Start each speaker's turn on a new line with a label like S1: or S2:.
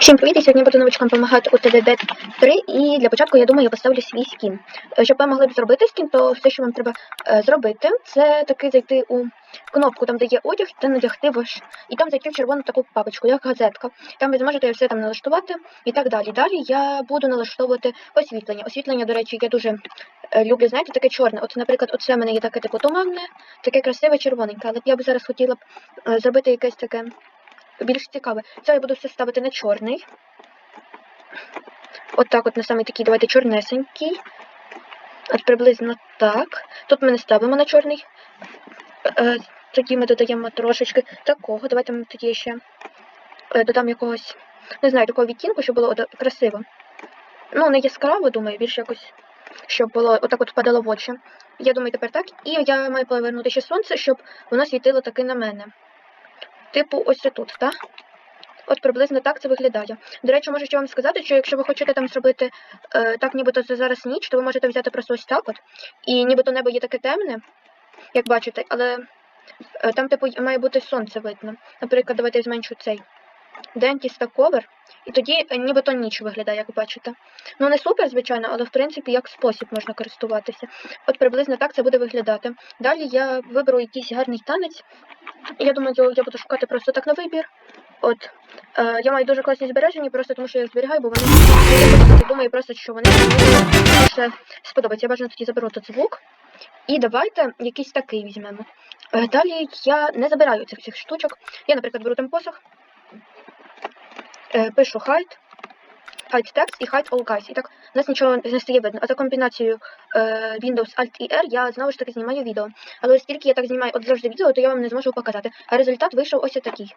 S1: Всім привіт! Сьогодні буду новичкам допомагати у TDD 3 і для початку, я думаю, я поставлю свій скін. Е, Щоб ви могли б зробити скін, то все, що вам треба е, зробити, це таки зайти у кнопку, там де є одяг, та надягти ваш. І там зайти в червону таку папочку, як газетка. Там ви зможете все там налаштувати і так далі. Далі я буду налаштовувати освітлення. Освітлення, до речі, я дуже е, люблю, знаєте, таке чорне. От, наприклад, оце в мене є таке типу туманне, таке красиве червоненьке, але я б зараз хотіла б зробити якесь таке більш цікаве. Це я буду все ставити на чорний. От так от на самий такий, давайте чорнесенький. От приблизно так. Тут ми не ставимо на чорний. Е, тоді ми додаємо трошечки такого. Давайте ми тоді ще е, додам якогось, не знаю, такого відтінку, щоб було красиво. Ну, не яскраво, думаю, більш якось, щоб було отак от впадало в очі. Я думаю, тепер так. І я маю повернути ще сонце, щоб воно світило таки на мене. Типу, ось тут, так? От приблизно так це виглядає. До речі, можу ще вам сказати, що якщо ви хочете там зробити е, так, нібито це зараз ніч, то ви можете взяти просто ось так от. І нібито небо є таке темне, як бачите, але е, там, типу, має бути сонце видно. Наприклад, давайте я зменшу цей Dentist та Cover, і тоді е, нібито ніч виглядає, як бачите. Ну, не супер, звичайно, але в принципі як спосіб можна користуватися. От приблизно так це буде виглядати. Далі я виберу якийсь гарний танець. Я думаю, я буду шукати просто так на вибір. От. Е, я маю дуже класні збереження, просто тому що я їх зберігаю, бо вони я думаю просто, що вони мені сподобаються. Я бажано тоді заберу тут звук. І давайте якийсь такий візьмемо. Е, далі я не забираю цих всіх штучок. Я, наприклад, беру там посох, пишу hide, hide text і hide all guys. І так у нас нічого не стає видно. А за комбінацією е, Windows Alt і R я знову ж таки знімаю відео. Але оскільки я так знімаю от завжди відео, то я вам не зможу показати. А результат вийшов ось такий.